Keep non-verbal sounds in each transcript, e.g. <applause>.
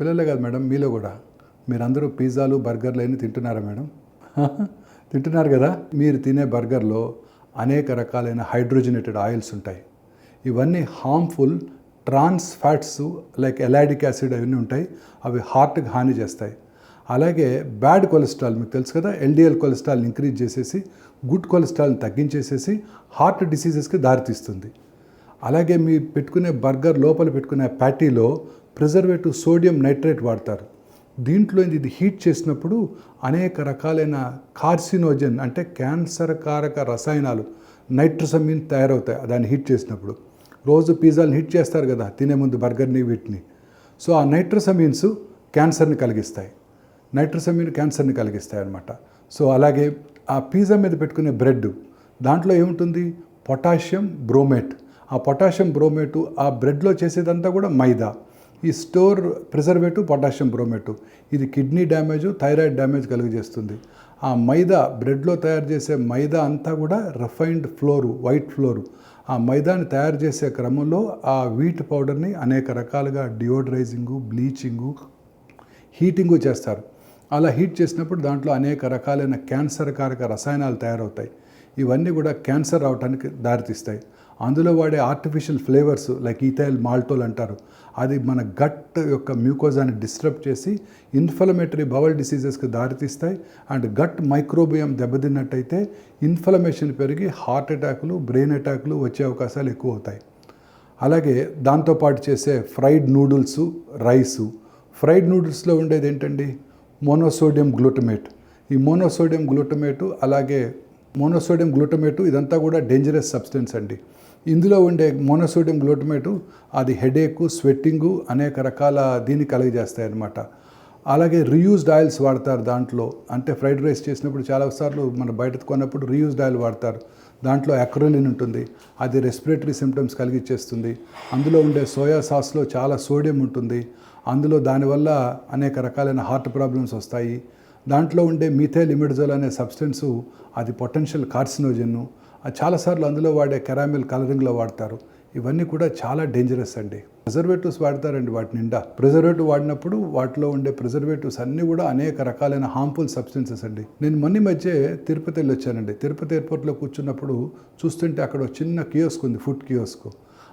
పిల్లలే కాదు మేడం మీలో కూడా. మీరందరూ పిజ్జాలు బర్గర్లు అన్నీ తింటున్నారా మేడం? <laughs> తింటున్నారు కదా? మీరు తినే బర్గర్లో అనేక రకాలైన హైడ్రోజనేటెడ్ ఆయిల్స్ ఉంటాయి. ఇవన్నీ harmful trans fats like elaidic acid అవన్నీ ఉంటాయి. అవి హార్ట్కి హాని చేస్తాయి. అలాగే బ్యాడ్ కొలెస్ట్రాల్ మీకు తెలుసు కదా? ఎల్డిఎల్ కొలెస్ట్రాల్ ఇంక్రీజ్ చేసేసి గుడ్ కొలెస్ట్రాల్ని తగ్గించేసేసి హార్ట్ డిసీజెస్కి దారితీస్తుంది. అలాగే మీ పెట్టుకునే బర్గర్ లోపల పెట్టుకునే ప్యాటీలో ప్రిజర్వేటివ్ సోడియం నైట్రేట్ వాడతారు. దీంట్లో ఇది హీట్ చేసినప్పుడు అనేక రకాలైన కార్సినోజన్ అంటే క్యాన్సర్ కారక రసాయనాలు నైట్రసమిన్ తయారవుతాయి దాన్ని హీట్ చేసినప్పుడు. రోజు పిజ్జాలు హీట్ చేస్తారు కదా తినే ముందు బర్గర్ని వీటిని. సో ఆ నైట్రసమీన్స్ క్యాన్సర్ని కలిగిస్తాయి. నైట్రసమిన్ క్యాన్సర్ని కలిగిస్తాయి అన్నమాట. సో అలాగే ఆ పిజ్జా మీద పెట్టుకునే బ్రెడ్ దాంట్లో ఏముంటుంది? Potassium bromate. ఆ పొటాషియం బ్రోమేటు ఆ బ్రెడ్లో చేసేదంతా కూడా మైదా. ఈ స్టోర్ ప్రిజర్వేటివ్ పొటాషియం బ్రోమేటు. ఇది కిడ్నీ డ్యామేజ్ థైరాయిడ్ డ్యామేజ్ కలుగజేస్తుంది. ఆ మైదా బ్రెడ్లో తయారు చేసే మైదా అంతా కూడా రిఫైన్డ్ ఫ్లోరు వైట్ ఫ్లోరు ఆ మైదాని తయారు చేసే క్రమంలో ఆ వీట్ పౌడర్ని అనేక రకాలుగా డియోడ్రైజింగు బ్లీచింగు హీటింగు చేస్తారు. అలా హీట్ చేసినప్పుడు దాంట్లో అనేక రకాలైన క్యాన్సర్ కారక రసాయనాలు తయారవుతాయి. ఇవన్నీ కూడా క్యాన్సర్ రావడానికి దారితీస్తాయి. అందులో వాడే artificial flavours like ethyl maltol అంటారు. అది మన గట్ యొక్క మ్యూకోజాని డిస్టర్బ్ చేసి ఇన్ఫ్లమేటరీ బవల్ డిసీజెస్కి దారితీస్తాయి. అండ్ గట్ మైక్రోబియం దెబ్బతిన్నట్టయితే ఇన్ఫ్లమేషన్ పెరిగి హార్ట్ అటాకులు బ్రెయిన్ అటాకులు వచ్చే అవకాశాలు ఎక్కువ అవుతాయి అలాగే దాంతోపాటు చేసే ఫ్రైడ్ నూడిల్స్ రైసు ఫ్రైడ్ నూడిల్స్లో ఉండేది ఏంటండి? మోనోసోడియం గ్లూటమేట్ ఈ మోనోసోడియం గ్లూటమేటు అలాగే మోనోసోడియం గ్లూటమేటు ఇదంతా కూడా డేంజరస్ సబ్స్టెన్స్ అండి. ఇందులో ఉండే మోనోసోడియం గ్లూటమేటు అది హెడేక్ స్వెట్టింగు అనేక రకాల దీన్ని కలుగజేస్తాయి అన్నమాట అలాగే రీయూజ్డ్ ఆయిల్స్ వాడతారు దాంట్లో. అంటే ఫ్రైడ్ రైస్ చేసినప్పుడు చాలాసార్లు మనం బయట కొన్నప్పుడు రీయూజ్డ్ ఆయిల్ వాడతారు. దాంట్లో అక్రోలిన్ ఉంటుంది. అది రెస్పిరేటరీ సిమ్టమ్స్ కలిగించేస్తుంది అందులో ఉండే సోయా సాస్లో చాలా సోడియం ఉంటుంది. అందులో దానివల్ల అనేక రకాలైన హార్ట్ ప్రాబ్లమ్స్ వస్తాయి. దాంట్లో ఉండే మిథైల్ ఇమిడజోల్ అనే సబ్స్టెన్సు అది పొటెన్షియల్ కార్సినోజన్ చాలాసార్లు అందులో వాడే కెరామిల్ కలరింగ్లో వాడతారు. ఇవన్నీ కూడా చాలా డేంజరస్ అండి. ప్రిజర్వేటివ్స్ వాడతారండి వాటి నిండా. ప్రిజర్వేటివ్ వాడినప్పుడు వాటిలో ఉండే ప్రిజర్వేటివ్స్ అన్నీ కూడా అనేక రకాలైన హార్మ్ఫుల్ సబ్స్టెన్సెస్ అండి. నేను మొన్న మధ్య తిరుపతి వెళ్ళి వచ్చానండి. తిరుపతి ఎయిర్పోర్ట్లో కూర్చున్నప్పుడు చూస్తుంటే అక్కడ ఒక చిన్న కియోస్క్ ఉంది ఫుడ్ కియోస్క్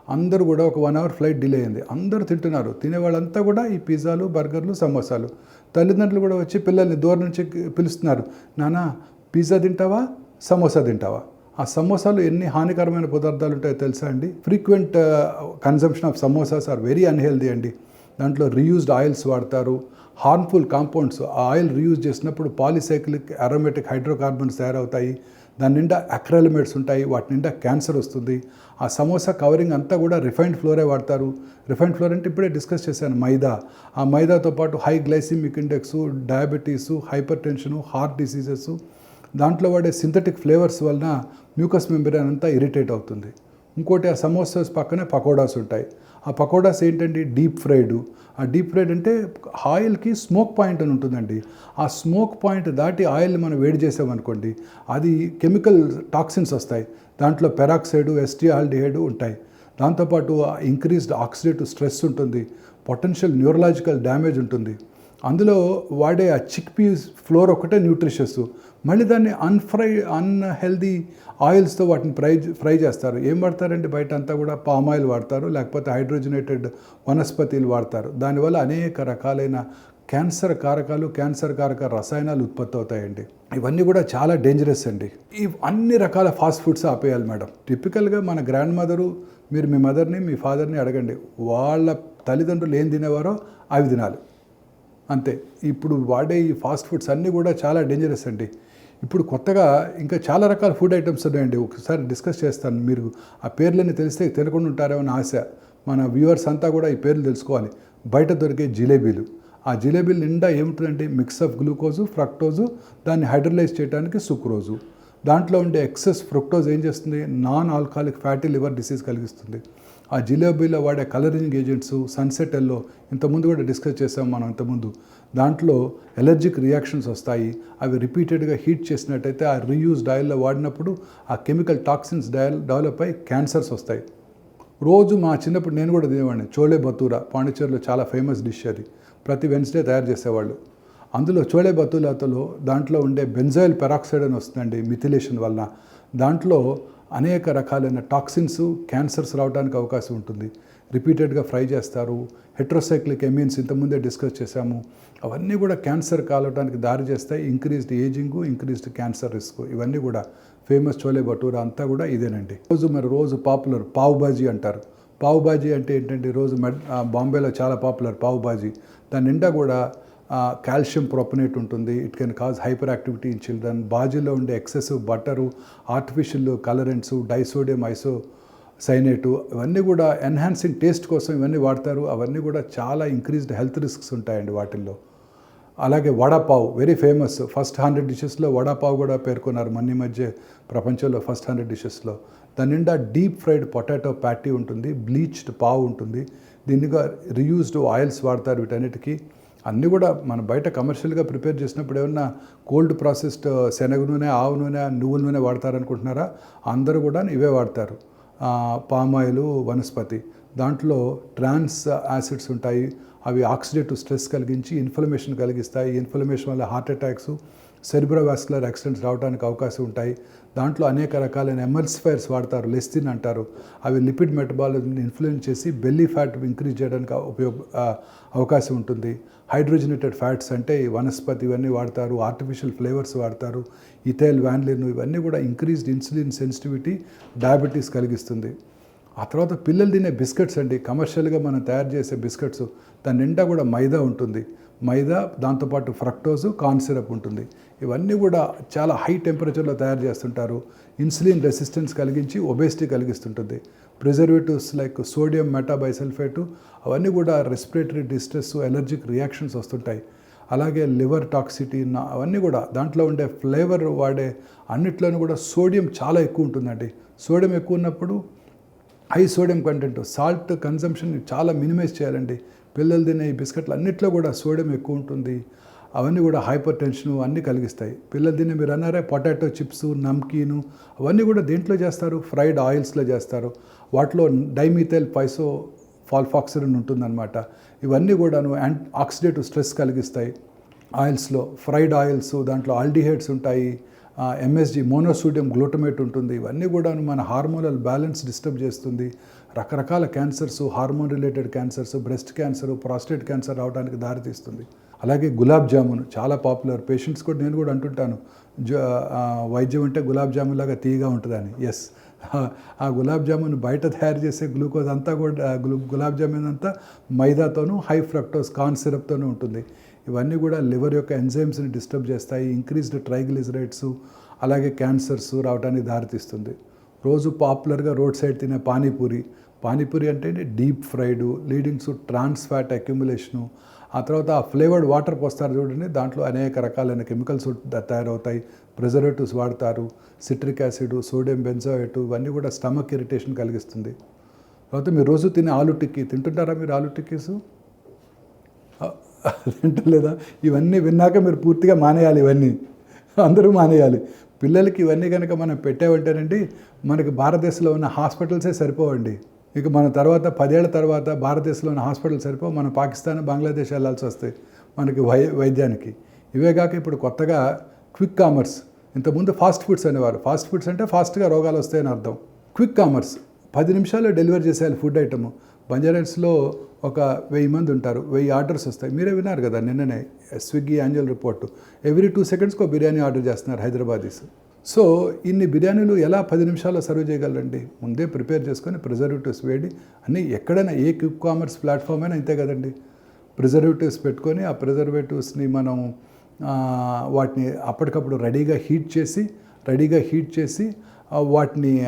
అందరూ కూడా ఒక వన్ అవర్ ఫ్లైట్ డిలే అయింది. అందరూ తింటున్నారు. తినేవాళ్ళంతా కూడా ఈ పిజ్జాలు బర్గర్లు సమోసాలు. తల్లిదండ్రులు కూడా వచ్చి పిల్లల్ని దూరం నుంచి పిలుస్తున్నారు. నానా పిజ్జా తింటావా? సమోసా తింటావా? ఆ సమోసాలు ఎన్ని హానికరమైన పదార్థాలు ఉంటాయో తెలుసా అండి? Frequent consumption of samosas are very unhealthy అండి. దాంట్లో రీయూజ్డ్ ఆయిల్స్ వాడతారు. హార్మ్ఫుల్ కాంపౌండ్స్ ఆ ఆయిల్ రీయూజ్ చేసినప్పుడు పాలిసైక్లిక్ అరోమేటిక్ హైడ్రోకార్బన్స్ తయారవుతాయి. దాని నిండా అక్రాలమేట్స్ ఉంటాయి. వాటి నిండా క్యాన్సర్ వస్తుంది. ఆ సమోసా కవరింగ్ అంతా కూడా రిఫైన్డ్ ఫ్లోరే వాడతారు. రిఫైన్డ్ ఫ్లోర్ అంటే ఇప్పుడే డిస్కస్ చేశాను మైదా. ఆ మైదాతో పాటు high glycemic index diabetes hypertension heart diseases దాంట్లో వాడే సింథటిక్ ఫ్లేవర్స్ వలన మ్యూకస్ మెంబ్రేన్ అంతా ఇరిటేట్ అవుతుంది. ఇంకోటి ఆ సమోసాస్ పక్కనే పకోడాస్ ఉంటాయి. ఆ పకోడాస్ ఏంటండి డీప్ ఫ్రైడ్ ఆ డీప్ ఫ్రైడ్ అంటే ఆయిల్కి స్మోక్ పాయింట్ అని ఉంటుందండి. ఆ స్మోక్ పాయింట్ దాటి ఆయిల్ని మనం వేడి చేసామనుకోండి అది కెమికల్ టాక్సిన్స్ వస్తాయి. దాంట్లో పెరాక్సైడ్ ఎస్టీఆల్డిహైడ్ ఉంటాయి. దాంతోపాటు ఇంక్రీజ్డ్ ఆక్సిడేటివ్ స్ట్రెస్ ఉంటుంది. పొటెన్షియల్ న్యూరలాజికల్ డ్యామేజ్ ఉంటుంది. అందులో వాడే ఆ చిక్ పీస్ ఫ్లోర్ ఒకటే న్యూట్రిషియస్. మళ్ళీ దాన్ని అన్ఫ్రై అన్హెల్దీ ఆయిల్స్తో వాటిని ఫ్రై ఫ్రై చేస్తారు. ఏం వాడతారండి బయట అంతా కూడా? పామ్ ఆయిల్ వాడతారు లేకపోతే హైడ్రోజనేటెడ్ వనస్పతిలు వాడతారు. దానివల్ల అనేక రకాలైన క్యాన్సర్ కారకాలు క్యాన్సర్ కారక రసాయనాలు ఉత్పత్తి అవుతాయండి. ఇవన్నీ కూడా చాలా డేంజరస్ అండి. ఈ అన్ని రకాల ఫాస్ట్ ఫుడ్స్ ఆపేయాలి మేడం. టిపికల్గా మన గ్రాండ్ మదరు మీరు మీ మదర్ని మీ ఫాదర్ని అడగండి. వాళ్ళ తల్లిదండ్రులు ఏం తినేవారో అవి తినాలి. అంతే. ఇప్పుడు వాడే ఈ ఫాస్ట్ ఫుడ్స్ అన్నీ కూడా చాలా డేంజరస్ అండి. ఇప్పుడు కొత్తగా ఇంకా చాలా రకాల ఫుడ్ ఐటమ్స్ ఉన్నాయండి. ఒకసారి డిస్కస్ చేస్తాను. మీరు ఆ పేర్లన్నీ తెలిస్తే తినకుండా ఉంటారేమో అని ఆశ. మన వ్యూవర్స్ అంతా కూడా ఈ పేర్లు తెలుసుకోవాలి. బయట దొరికే జిలేబీలు ఆ జిలేబీ నిండా ఏమిటంటే మిక్స్ ఆఫ్ గ్లూకోజు ఫ్రక్టోజు దాన్ని హైడ్రలైజ్ చేయడానికి సుక్రోజు. దాంట్లో ఉండే ఎక్సెస్ ఫ్రక్టోజ్ ఏం చేస్తుంది? Non alcoholic fatty liver disease కలిగిస్తుంది. ఆ జిలేబీలో వాడే కలరింగ్ ఏజెంట్స్ సన్సెట్ ఎల్లో ఇంతకుముందు కూడా డిస్కస్ చేసాం మనం ఇంతకుముందు దాంట్లో ఎలర్జిక్ రియాక్షన్స్ వస్తాయి. అవి రిపీటెడ్గా హీట్ చేసినట్టయితే ఆ రీయూజ్ డయల్లో వాడినప్పుడు ఆ కెమికల్ టాక్సిన్స్ డయల్ డెవలప్ అయ్యి క్యాన్సర్స్ వస్తాయి. రోజు మా చిన్నప్పుడు నేను కూడా తినేవాడిని. చోలే బతూరా పాండిచేరిలో చాలా ఫేమస్ డిష్ అది. ప్రతి వెన్స్డే తయారు చేసేవాళ్ళు. అందులో చోళే బతులాతలో దాంట్లో ఉండే బెంజాయిల్ పెరాక్సైడ్ అని వస్తుందండి మిథిలేషన్ వలన. దాంట్లో అనేక రకాలైన టాక్సిన్స్ క్యాన్సర్స్ రావడానికి అవకాశం ఉంటుంది. రిపీటెడ్గా ఫ్రై చేస్తారు. హెట్రోసైక్లిక్ ఎమీన్స్ ఇంతకుముందే డిస్కస్ చేశాము. అవన్నీ కూడా క్యాన్సర్ కాలవడానికి దారి చేస్తాయి. Increased ageing increased cancer risk ఇవన్నీ కూడా ఫేమస్ చోలే భటూరా అంతా కూడా ఇదేనండి. రోజు మరి రోజు పాపులర్ పావుబాజీ అంటారు. పావుబాజీ అంటే ఏంటంటే రోజు మెడ్ బాంబేలో చాలా పాపులర్ పావుబాజీ దాని నిండా కూడా కాల్షియం ప్రొపనేట్ ఉంటుంది. It can cause hyperactivity in children. బాజీలో ఉండే excessive butter artificial colourants disodium isocyanate ఇవన్నీ కూడా ఎన్హాన్సింగ్ టేస్ట్ కోసం ఇవన్నీ వాడతారు. అవన్నీ కూడా చాలా ఇంక్రీజ్డ్ హెల్త్ రిస్క్స్ ఉంటాయండి వాటిల్లో. అలాగే vada pav very famous. First hundred డిషెస్లో vada pav కూడా పేర్కొన్నారు మొన్న మధ్య ప్రపంచంలో ఫస్ట్ హండ్రెడ్ డిషెస్లో. దాని నిండా డీప్ ఫ్రైడ్ పొటాటో ప్యాటీ ఉంటుంది బ్లీచ్డ్ పావ్ ఉంటుంది. దీనిగా రీయూజ్డ్ ఆయిల్స్ వాడతారు వీటన్నిటికీ. అన్నీ కూడా మన బయట కమర్షియల్గా ప్రిపేర్ చేసినప్పుడు ఏమన్నా కోల్డ్ ప్రాసెస్డ్ uh, శనగ నూనె ఆవు నూనె నువ్వుల నూనె వాడతారనుకుంటున్నారా? అందరూ కూడా ఇవే వాడతారు. Palm oil vanaspati. దాంట్లో ట్రాన్స్ యాసిడ్స్ ఉంటాయి. అవి ఆక్సిడేటివ్ స్ట్రెస్ కలిగించి ఇన్ఫ్లమేషన్ కలిగిస్తాయి. ఇన్ఫ్లమేషన్ వల్ల హార్ట్ అటాక్స్ సెరిబ్రోవాస్కులర్ యాక్సిడెంట్స్ రావడానికి అవకాశం ఉంటాయి. దాంట్లో అనేక రకాలైన ఎమల్సిఫైర్స్ వాడతారు. లెస్తిన్ అంటారు. అవి లిపిడ్ మెటబాలిజంని ఇన్ఫ్లుయెన్స్ చేసి బెల్లీ ఫ్యాట్ ఇంక్రీజ్ చేయడానికి ఉపయోగ అవకాశం ఉంటుంది. హైడ్రోజనేటెడ్ ఫ్యాట్స్ అంటే వనస్పతి ఇవన్నీ వాడతారు. ఆర్టిఫిషియల్ ఫ్లేవర్స్ వాడతారు. ఇథైల్ వ్యాన్లిన్ ఇవన్నీ కూడా ఇంక్రీజ్డ్ ఇన్సులిన్ సెన్సిటివిటీ డయాబెటీస్ కలిగిస్తుంది. ఆ తర్వాత పిల్లలు తినే బిస్కెట్స్ అండి. కమర్షియల్గా మనం తయారు చేసే బిస్కెట్స్ దాని నిండా కూడా మైదా ఉంటుంది. మైదా దాంతోపాటు ఫ్రక్టోజు కార్న్ సిరప్ ఉంటుంది. ఇవన్నీ కూడా చాలా హై టెంపరేచర్లో తయారు చేస్తుంటారు. ఇన్సులిన్ రెసిస్టెన్స్ కలిగించి ఒబేసిటీ కలిగిస్తుంటుంది. ప్రిజర్వేటివ్స్ లైక్ సోడియం మెటాబైసల్ఫేటు అవన్నీ కూడా రెస్పిరేటరీ డిస్ట్రెస్ ఎలర్జిక్ రియాక్షన్స్ వస్తుంటాయి. అలాగే లివర్ టాక్సిటీ అవన్నీ కూడా దాంట్లో ఉండే ఫ్లేవర్ వాడే అన్నిట్లోనూ కూడా సోడియం చాలా ఎక్కువ ఉంటుందండి. సోడియం ఎక్కువ ఉన్నప్పుడు high sodium content salt consumption చాలా మినిమైజ్ చేయాలండి. పిల్లలు తినే ఈ బిస్కెట్లు అన్నిట్లో కూడా సోడియం ఎక్కువ ఉంటుంది. అవన్నీ కూడా హైపర్ టెన్షన్ అన్నీ కలిగిస్తాయి. పిల్లలు తినే మీరు అన్నారే పొటాటో చిప్స్ నమ్కీను అవన్నీ కూడా దేంట్లో చేస్తారు? ఫ్రైడ్ ఆయిల్స్లో చేస్తారు. వాటిలో డైమిథైల్ పైసో ఫాల్ఫాక్సిరిన్ ఉంటుందన్నమాట. ఇవన్నీ కూడాను యాంట్ ఆక్సిడేటివ్ స్ట్రెస్ కలిగిస్తాయి. ఆయిల్స్లో ఫ్రైడ్ ఆయిల్స్ దాంట్లో ఆల్డిహైడ్స్ ఉంటాయి. ఎంఎస్జి మోనోసోడియం గ్లూటమేట్ ఉంటుంది. ఇవన్నీ కూడా మన హార్మోనల్ బ్యాలెన్స్ డిస్టర్బ్ చేస్తుంది. రకరకాల cancers hormone related cancers breast cancer prostate cancer రావడానికి దారితీస్తుంది. అలాగే గులాబ్ జామున్ చాలా పాపులర్ పేషెంట్స్ కూడా నేను కూడా అంటుంటాను జ వైద్యం అంటే గులాబ్ జామున్ లాగా తీయగా ఉంటుందని. ఎస్ ఆ గులాబ్ జామున్ బయట తయారు చేసే గ్లూకోజ్ అంతా కూడా గులాబ్ జామున్ అంతా మైదాతోనూ హై ఫ్రక్టోస్ కార్న్ సిరప్తోనూ ఉంటుంది. ఇవన్నీ కూడా లివర్ యొక్క ఎంజైమ్స్ని డిస్టర్బ్ చేస్తాయి ఇంక్రీజ్డ్ ట్రైగ్లిజరైడ్స్ అలాగే క్యాన్సర్స్ రావడానికి దారితీస్తుంది. రోజు పాపులర్గా రోడ్ సైడ్ తినే పానీపూరి పానీపూరి అంటే deep fried leadings trans fat accumulation ఆ తర్వాత ఆ ఫ్లేవర్డ్ వాటర్ పోస్తారు చూడండి దాంట్లో అనేక రకాలైన కెమికల్స్ తయారవుతాయి. ప్రిజర్వేటివ్స్ వాడతారు సిట్రిక్ యాసిడ్ సోడియం బెంజోయేట్ ఇవన్నీ కూడా స్టమక్ ఇరిటేషన్ కలిగిస్తుంది. తర్వాత మీరు రోజు తినే ఆలు టిక్కీ తింటుంటారా మీరు ఆలు టిక్కీస్? వింటలేదా ఇవన్నీ విన్నాక మీరు పూర్తిగా మానేయాలి ఇవన్నీ. అందరూ మానేయాలి. పిల్లలకి ఇవన్నీ కనుక మనం పెట్టామంటేనండి మనకి భారతదేశంలో ఉన్న హాస్పిటల్సే సరిపోవండి. ఇక మన తర్వాత పదేళ్ళ తర్వాత భారతదేశంలో ఉన్న హాస్పిటల్ సరిపో మనం పాకిస్తాన్ బంగ్లాదేశ్ వెళ్ళాల్సి వస్తాయి మనకి వై వైద్యానికి. ఇవే కాక ఇప్పుడు కొత్తగా క్విక్ కామర్స్. ఇంతకుముందు ఫాస్ట్ ఫుడ్స్ అనేవారు. ఫాస్ట్ ఫుడ్స్ అంటే ఫాస్ట్గా రోగాలు వస్తాయని అర్థం. Quick commerce. పది నిమిషాల్లో డెలివరీ చేసేయాలి ఫుడ్ ఐటమ్. బంజారాస్లో ఒక వెయ్యి మంది ఉంటారు. వెయ్యి ఆర్డర్స్ వస్తాయి. మీరే విన్నారు కదా నిన్ననే Swiggy annual report. Every two సెకండ్స్కి biryani order చేస్తున్నారు హైదరాబాదీస్. సో ఇన్ని బిర్యానీలు ఎలా పది నిమిషాల్లో సర్వ్ చేయగలరండి? ముందే ప్రిపేర్ చేసుకొని ప్రిజర్వేటివ్స్ వేడి అన్నీ ఎక్కడైనా ఏ క్విక్ కామర్స్ ప్లాట్ఫామ్ అయినా అంతే కదండి. ప్రిజర్వేటివ్స్ పెట్టుకొని ఆ ప్రిజర్వేటివ్స్ని మనం వాటిని అప్పటికప్పుడు రెడీగా హీట్ చేసి రెడీగా హీట్ చేసి వాటిని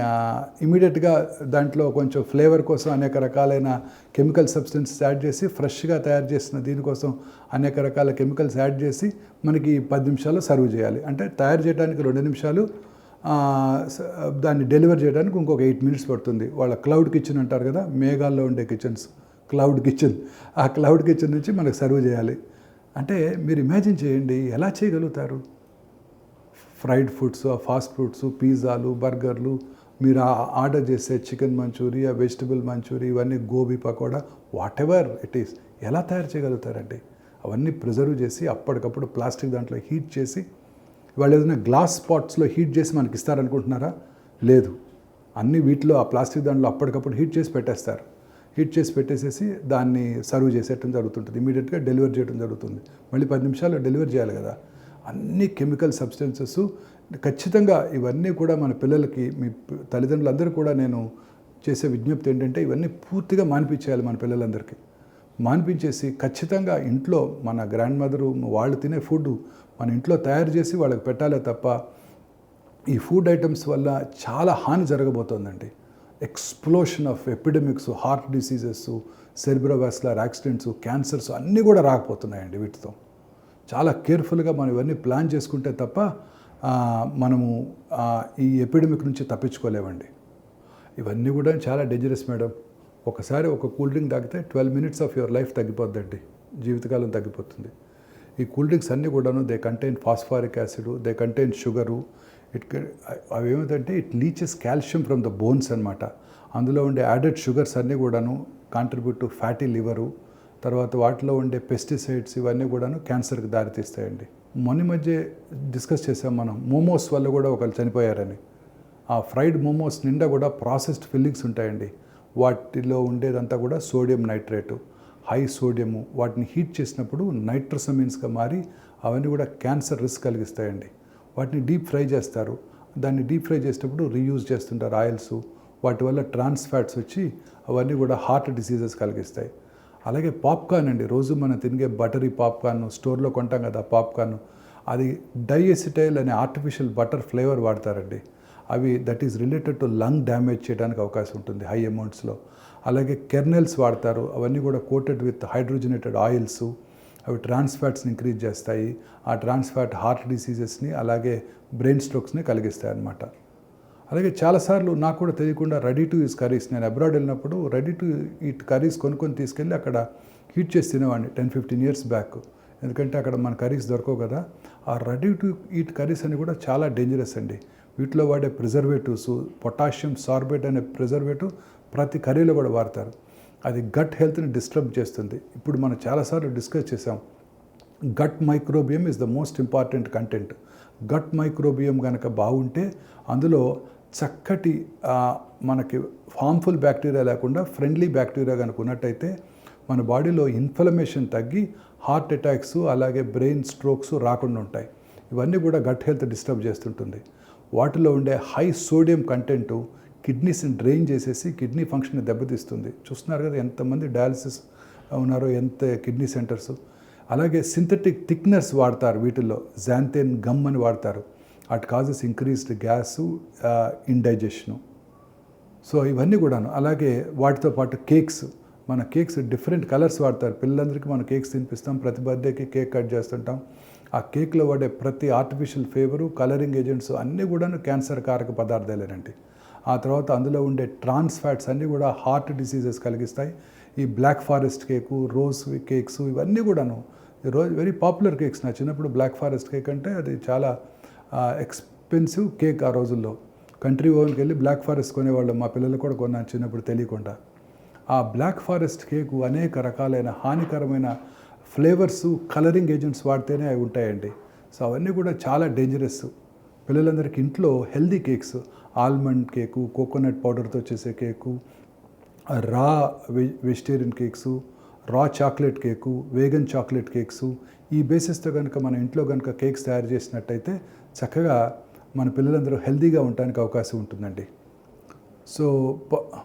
ఇమీడియట్గా దాంట్లో కొంచెం ఫ్లేవర్ కోసం అనేక రకాలైన కెమికల్ సబ్స్టెన్సెస్ యాడ్ చేసి ఫ్రెష్గా తయారు చేసిన దీనికోసం అనేక రకాల కెమికల్స్ యాడ్ చేసి మనకి పది నిమిషాల్లో సర్వ్ చేయాలి. అంటే తయారు చేయడానికి రెండు నిమిషాలు దాన్ని డెలివర్ చేయడానికి ఇంకొక ఎయిట్ మినిట్స్ పడుతుంది. వాళ్ళ క్లౌడ్ కిచెన్ అంటారు కదా మేఘాల్లో ఉండే కిచెన్స్ క్లౌడ్ కిచెన్. ఆ క్లౌడ్ కిచెన్ నుంచి మనకు సర్వ్ చేయాలి. అంటే మీరు ఇమాజిన్ చేయండి ఎలా చేయగలుగుతారు? ఫ్రైడ్ ఫుడ్స్ ఫాస్ట్ ఫుడ్స్ పిజ్జాలు బర్గర్లు మీరు ఆర్డర్ చేసే చికెన్ మంచూరియా వెజిటబుల్ మంచూరియా ఇవన్నీ gobi pakoda whatever it is ఎలా తయారు చేయగలుగుతారండి? అవన్నీ ప్రిజర్వ్ చేసి అప్పటికప్పుడు ప్లాస్టిక్ దాంట్లో హీట్ చేసి వాళ్ళు ఏదైనా గ్లాస్ పాట్స్లో హీట్ చేసి మనకి ఇస్తారనుకుంటున్నారా? లేదు. అన్ని వీటిలో ఆ ప్లాస్టిక్ దాంట్లో అప్పటికప్పుడు హీట్ చేసి పెట్టేస్తారు. హీట్ చేసి పెట్టేసేసి దాన్ని సర్వ్ చేసేయటం జరుగుతుంటుంది. ఇమీడియట్గా డెలివరీ చేయడం జరుగుతుంది. మళ్ళీ పది నిమిషాల్లో డెలివరీ చేయాలి కదా. అన్ని కెమికల్ సబ్స్టెన్సెస్ ఖచ్చితంగా ఇవన్నీ కూడా మన పిల్లలకి మీ తల్లిదండ్రులందరూ కూడా నేను చేసే విజ్ఞప్తి ఏంటంటే ఇవన్నీ పూర్తిగా మానిపించేయాలి మన పిల్లలందరికీ. మానిపించేసి ఖచ్చితంగా ఇంట్లో మన గ్రాండ్ మదరు వాళ్ళు తినే ఫుడ్ మన ఇంట్లో తయారు చేసి వాళ్ళకి పెట్టాలే తప్ప ఈ ఫుడ్ ఐటమ్స్ వల్ల చాలా హాని జరగబోతోందండి. Explosion of epidemics heart diseases cerebrovascular accidents cancers అన్నీ కూడా రాకపోతున్నాయండి వీటితో. చాలా కేర్ఫుల్గా మనం ఇవన్నీ ప్లాన్ చేసుకుంటే తప్ప మనము ఈ ఎపిడమిక్ నుంచి తప్పించుకోలేమండి. ఇవన్నీ కూడా చాలా డేంజరస్ మేడం. ఒకసారి ఒక కూల్ డ్రింక్ తాగితే twelve minutes of your life తగ్గిపోద్దండి. జీవితకాలం తగ్గిపోతుంది. ఈ కూల్ డ్రింక్స్ అన్నీ కూడాను they contain phosphoric acid they contain sugar it అవి ఏమిటంటే it leaches calcium from the bones అనమాట అందులో ఉండే యాడెడ్ షుగర్స్ అన్నీ కూడాను కాంట్రిబ్యూట్ టు ఫ్యాటీ లివరు తర్వాత వాటిలో ఉండే పెస్టిసైడ్స్ ఇవన్నీ కూడాను క్యాన్సర్కి దారితీస్తాయండి. మొన్న మధ్య డిస్కస్ చేసాం మనం మోమోస్ వల్ల కూడా ఒకళ్ళు చనిపోయారని. ఆ ఫ్రైడ్ మోమోస్ నిండా కూడా ప్రాసెస్డ్ ఫిల్లింగ్స్ ఉంటాయండి. వాటిలో ఉండేదంతా కూడా సోడియం నైట్రేటు. హై సోడియము వాటిని హీట్ చేసినప్పుడు నైట్రోసమిన్స్గా మారి అవన్నీ కూడా క్యాన్సర్ రిస్క్ కలిగిస్తాయండి. వాటిని డీప్ ఫ్రై చేస్తారు. దాన్ని డీప్ ఫ్రై చేసేటప్పుడు రీయూజ్ చేస్తుంటారు ఆయిల్స్. వాటి వల్ల ట్రాన్స్ ఫ్యాట్స్ వచ్చి అవన్నీ కూడా హార్ట్ డిసీజెస్ కలిగిస్తాయి. అలాగే పాప్కార్న్ అండి. రోజు మనం తినే బటరీ పాప్కార్న్ స్టోర్లో కొంటాం కదా పాప్కార్న్. అది డైఎసిటైల్ అనే ఆర్టిఫిషియల్ బటర్ ఫ్లేవర్ వాడతారండి. అవి that is related to lung damage చేయడానికి అవకాశం ఉంటుంది హై అమౌంట్స్లో. అలాగే కెర్నెల్స్ వాడతారు. అవన్నీ కూడా కోటెడ్ విత్ హైడ్రోజనేటెడ్ ఆయిల్స్. అవి ట్రాన్స్ ఫ్యాట్స్ని ఇంక్రీజ్ చేస్తాయి. ఆ ట్రాన్స్ ఫ్యాట్ హార్ట్ డిసీజెస్ని అలాగే బ్రెయిన్ స్ట్రోక్స్ని కలిగిస్తాయి అన్నమాట అలాగే చాలాసార్లు నాకు కూడా తెలియకుండా రెడీ టు యూస్ కర్రీస్. నేను అబ్రాడ్ వెళ్ళినప్పుడు రెడీ టు ఈట్ కర్రీస్ కొనుక్కొని తీసుకెళ్ళి అక్కడ హీట్ చేసి తినేవాడిని టెన్ ఫిఫ్టీన్ ఇయర్స్ బ్యాక్. ఎందుకంటే అక్కడ మన కర్రీస్ దొరకవు కదా. ఆ రెడీ టు ఈట్ కర్రీస్ అని కూడా చాలా డేంజరస్ అండి. వీటిలో వాడే ప్రిజర్వేటివ్స్ పొటాషియం సార్బేట్ అనే ప్రిజర్వేటివ్ ప్రతి కర్రీలో కూడా వాడతారు. అది గట్ హెల్త్ని డిస్టర్బ్ చేస్తుంది. ఇప్పుడు మనం చాలాసార్లు డిస్కస్ చేసాం gut microbiome is the most important content gut microbiome కనుక బాగుంటే అందులో చక్కటి మనకి హార్మ్ఫుల్ బ్యాక్టీరియా లేకుండా ఫ్రెండ్లీ బ్యాక్టీరియా కనుక ఉన్నట్టయితే మన బాడీలో ఇన్ఫ్లమేషన్ తగ్గి హార్ట్ అటాక్స్ అలాగే బ్రెయిన్ స్ట్రోక్స్ రాకుండా ఉంటాయి. ఇవన్నీ కూడా గట్ హెల్త్ డిస్టర్బ్ చేస్తుంటుంది. వాటిలో ఉండే హై సోడియం కంటెంట్ కిడ్నీస్ని డ్రైన్ చేసేసి కిడ్నీ ఫంక్షన్ దెబ్బతీస్తుంది. చూస్తున్నారు కదా ఎంతమంది డయాలసిస్ ఉన్నారో ఎంత కిడ్నీ సెంటర్స్ అలాగే సింథటిక్ థిక్నర్స్ వాడతారు వీటిల్లో. జాంతేన్ గమ్ అని వాడతారు. It causes increased gas indigestion. So ఇవన్నీ కూడాను. అలాగే వాటితో పాటు కేక్స్. మన కేక్స్ డిఫరెంట్ కలర్స్ వాడతారు. పిల్లలందరికీ మన కేక్స్ తినిపిస్తాం. ప్రతి బర్త్డేకి కేక్ కట్ చేస్తుంటాం. ఆ కేక్లో వాడే ప్రతి ఆర్టిఫిషియల్ ఫ్లేవరు కలరింగ్ ఏజెంట్స్ అన్నీ కూడాను క్యాన్సర్ కారక పదార్థాలేనండి. ఆ తర్వాత అందులో ఉండే ట్రాన్స్ ఫ్యాట్స్ అన్నీ కూడా హార్ట్ డిసీజెస్ కలిగిస్తాయి. ఈ black forest cake rose cakes ఇవన్నీ కూడాను. రోజు వెరీ పాపులర్ కేక్స్ నా చిన్నప్పుడు బ్లాక్ ఫారెస్ట్ కేక్ అంటే అది చాలా ఎక్స్పెన్సివ్ కేక్ ఆ రోజుల్లో. కంట్రీ ఓవెన్కి వెళ్ళి బ్లాక్ ఫారెస్ట్ కొనేవాళ్ళు. మా పిల్లలు కూడా కొన్నాను చిన్నప్పుడు తెలియకుండా. ఆ బ్లాక్ ఫారెస్ట్ కేకు అనేక రకాలైన హానికరమైన ఫ్లేవర్స్ కలరింగ్ ఏజెంట్స్ వాడితేనే అవి ఉంటాయండి. సో అవన్నీ కూడా చాలా డేంజరస్. పిల్లలందరికీ ఇంట్లో healthy cakes almond cake coconut పౌడర్తో చేసే cake raw vegetarian cakes raw chocolate cake vegan chocolate cakes. ఈ బేసిస్తో కనుక మన ఇంట్లో కనుక కేక్స్ తయారు చేసినట్టయితే చక్కగా మన పిల్లలందరూ హెల్తీగా ఉండడానికి అవకాశం ఉంటుందండి. సో ప-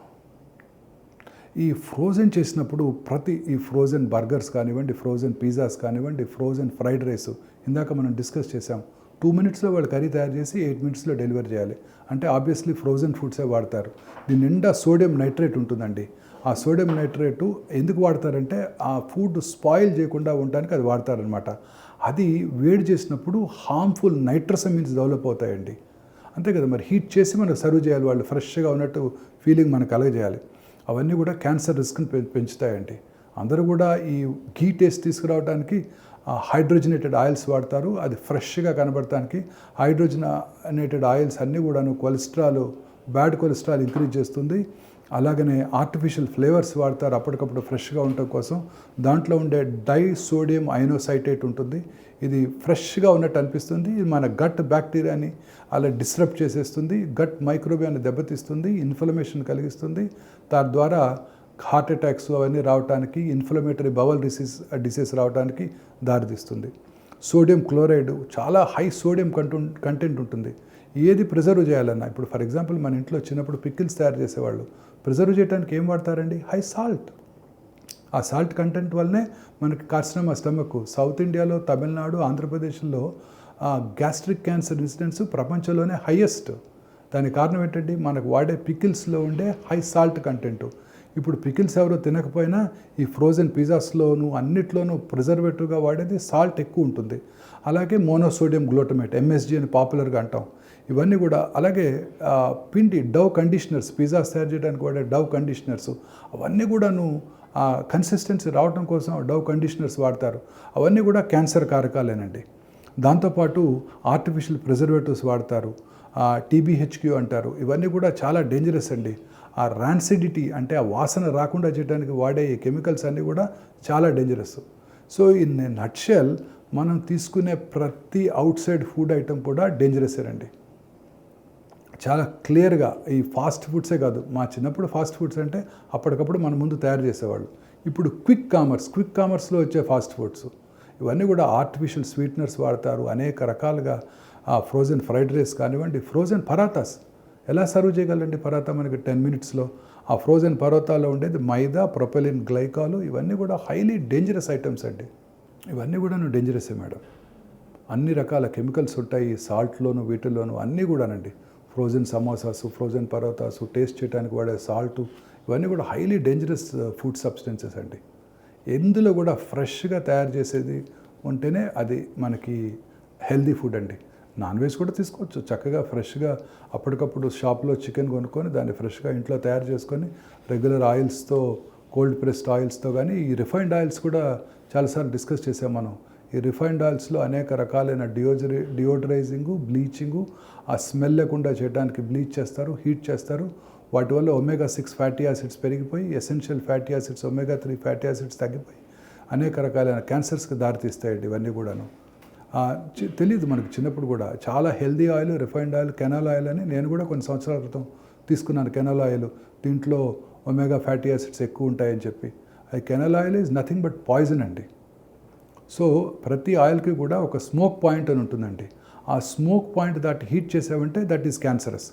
ఈ ఫ్రోజన్ చేసినప్పుడు ప్రతి ఈ ఫ్రోజన్ బర్గర్స్ కానివ్వండి ఫ్రోజన్ పిజ్జాస్ కానివ్వండి ఫ్రోజన్ ఫ్రైడ్ రైస్ ఇందాక మనం డిస్కస్ చేసాం టూ మినిట్స్లో వాళ్ళు కర్రీ తయారు చేసి ఎయిట్ మినిట్స్లో డెలివరీ చేయాలి. అంటే ఆబ్వియస్లీ ఫ్రోజన్ ఫుడ్సే వాడతారు. దీని నిండా సోడియం నైట్రేట్ ఉంటుందండి. ఆ సోడియం నైట్రేటు ఎందుకు వాడతారంటే ఆ ఫుడ్ స్పాయిల్ చేయకుండా ఉండడానికి అది వాడతారనమాట అది వేడి చేసినప్పుడు హార్మ్ఫుల్ నైట్రసమిన్స్ డెవలప్ అవుతాయండి. అంతే కదా మరి హీట్ చేసి మనకు సర్వ్ చేయాలి వాళ్ళు ఫ్రెష్గా ఉన్నట్టు ఫీలింగ్ మనకు కలగజేయాలి అవన్నీ కూడా క్యాన్సర్ రిస్క్ని పెంచుతాయండి. అందరూ కూడా ఈ ఘీ టేస్ట్ తీసుకురావడానికి హైడ్రోజనేటెడ్ ఆయిల్స్ వాడతారు అది ఫ్రెష్గా కనబడటానికి హైడ్రోజనేటెడ్ ఆయిల్స్ అన్నీ కూడాను కొలెస్ట్రాల్ బ్యాడ్ కొలెస్ట్రాల్ ఇంక్రీజ్ చేస్తుంది. అలాగనే ఆర్టిఫిషియల్ ఫ్లేవర్స్ వాడతారు అప్పటికప్పుడు ఫ్రెష్గా ఉండటం కోసం. దాంట్లో ఉండే డై సోడియం ఐనోసైటేట్ ఉంటుంది. ఇది ఫ్రెష్గా ఉన్నట్టు అనిపిస్తుంది. ఇది మన గట్ బ్యాక్టీరియాని అలా డిస్టర్బ్ చేసేస్తుంది. గట్ మైక్రోబియాన్ని దెబ్బతీస్తుంది. ఇన్ఫ్లమేషన్ కలిగిస్తుంది. తద్వారా హార్ట్ అటాక్స్ అవన్నీ రావడానికి ఇన్ఫ్లమేటరీ బవల్ డిసీజ్ డిసీజ్ రావడానికి దారితీస్తుంది. సోడియం క్లోరైడ్ చాలా హై సోడియం కంటు కంటెంట్ ఉంటుంది. ఏది ప్రిజర్వ్ చేయాలన్నా ఇప్పుడు ఫర్ ఎగ్జాంపుల్ మన ఇంట్లో చిన్నప్పుడు పికిల్స్ తయారు చేసేవాళ్ళు. ప్రిజర్వ్ చేయడానికి ఏం వాడతారండి? High salt. ఆ సాల్ట్ కంటెంట్ వల్లనే మనకి కార్సినమా స్టమక్. సౌత్ ఇండియాలో తమిళనాడు ఆంధ్రప్రదేశ్లో గ్యాస్ట్రిక్ క్యాన్సర్ ఇన్సిడెన్స్ ప్రపంచంలోనే హైయెస్ట్. దానికి కారణం ఏంటంటే మనకు వాడే పికిల్స్లో ఉండే హై సాల్ట్ కంటెంట్. ఇప్పుడు పికిల్స్ ఎవరో తినకపోయినా ఈ ఫ్రోజన్ పిజ్జాస్లోనూ అన్నిట్లోనూ ప్రిజర్వేటివ్గా వాడేది సాల్ట్ ఎక్కువ ఉంటుంది. అలాగే మోనోసోడియం గ్లూటమేట్ ఎంఎస్జీ అని పాపులర్గా అంటాం. ఇవన్నీ కూడా అలాగే పిండి డవ్ కండిషనర్స్ పిజ్జాస్ తయారు చేయడానికి వాడే డవ్ కండిషనర్స్ అవన్నీ కూడాను ఆ కన్సిస్టెన్సీ రావడం కోసం డవ్ కండిషనర్స్ వాడతారు. అవన్నీ కూడా క్యాన్సర్ కారకాలేనండి. దాంతోపాటు ఆర్టిఫిషియల్ ప్రిజర్వేటివ్స్ వాడతారు. టీబీహెచ్క్యూ అంటారు. ఇవన్నీ కూడా చాలా డేంజరస్ అండి. ఆ ర్యాన్సిడిటీ అంటే ఆ వాసన రాకుండా చేయడానికి వాడే ఈ కెమికల్స్ అన్నీ కూడా చాలా డేంజరస్ సో ఇన్ నట్షెల్ మనం తీసుకునే ప్రతి అవుట్ సైడ్ ఫుడ్ ఐటమ్ కూడా డేంజరసేనండి చాలా క్లియర్గా ఈ ఫాస్ట్ ఫుడ్సే కాదు మా చిన్నప్పుడు ఫాస్ట్ ఫుడ్స్ అంటే అప్పటికప్పుడు మన ముందు తయారు చేసేవాళ్ళు. ఇప్పుడు క్విక్ కామర్స్ క్విక్ కామర్స్లో వచ్చే ఫాస్ట్ ఫుడ్స్. ఇవన్నీ కూడా ఆర్టిఫిషియల్ స్వీట్నర్స్ వాడతారు అనేక రకాలుగా ఆ ఫ్రోజన్ ఫ్రైడ్ రైస్ కానివ్వండి ఫ్రోజన్ పరాతాస్. ఎలా సర్వ్ చేయగలండి పరాతా మనకి టెన్ మినిట్స్లో? ఆ ఫ్రోజన్ పరోటాలో ఉండేది మైదా ప్రొపెలిన్ గ్లైకాలు ఇవన్నీ కూడా హైలీ డేంజరస్ ఐటమ్స్ అండి. ఇవన్నీ కూడా డేంజరసే మేడం. అన్ని రకాల కెమికల్స్ ఉంటాయి సాల్ట్లోను వీటిల్లోను అన్నీ కూడానండి. Frozen samosas frozen parotas taste చేయడానికి వాడే సాల్ట్ ఇవన్నీ కూడా హైలీ డేంజరస్ ఫుడ్ సబ్స్టెన్సెస్ అండి. ఎందులో కూడా ఫ్రెష్గా తయారు చేసేది ఉంటేనే అది మనకి హెల్దీ ఫుడ్ అండి. నాన్ వెజ్ కూడా తీసుకోవచ్చు. చక్కగా ఫ్రెష్గా అప్పటికప్పుడు షాప్లో చికెన్ కొనుక్కొని దాన్ని ఫ్రెష్గా ఇంట్లో తయారు చేసుకొని రెగ్యులర్ ఆయిల్స్తో కోల్డ్ ప్రెస్డ్ ఆయిల్స్తో కానీ ఈ రిఫైన్డ్ ఆయిల్స్ కూడా చాలాసార్లు డిస్కస్ చేసాం మనం. ఈ రిఫైన్డ్ ఆయిల్స్లో అనేక రకాలైన డియోజరి డియోడరైజింగు బ్లీచింగు ఆ స్మెల్ లేకుండా చేయడానికి బ్లీచ్ చేస్తారు హీట్ చేస్తారు. వాటి వల్ల ఒమేగా సిక్స్ ఫ్యాటీ యాసిడ్స్ పెరిగిపోయి essential fatty acids omega three fatty acids తగ్గిపోయి అనేక రకాలైన క్యాన్సర్స్కి దారితీస్తాయండి ఇవన్నీ కూడాను. తెలియదు మనకి చిన్నప్పుడు కూడా. చాలా healthy oil refined oil canola oil అని నేను కూడా కొన్ని సంవత్సరాల క్రితం తీసుకున్నాను కెనాల్ ఆయిల్. దీంట్లో ఒమేగా ఫ్యాటీ యాసిడ్స్ ఎక్కువ ఉంటాయని చెప్పి. అది canola oil is nothing but poison అండి. సో ప్రతి ఆయిల్కి కూడా ఒక స్మోక్ పాయింట్ అని ఉంటుందండి. ఆ స్మోక్ పాయింట్ దాటి హీట్ చేసావంటే దట్ ఈస్ క్యాన్సరస్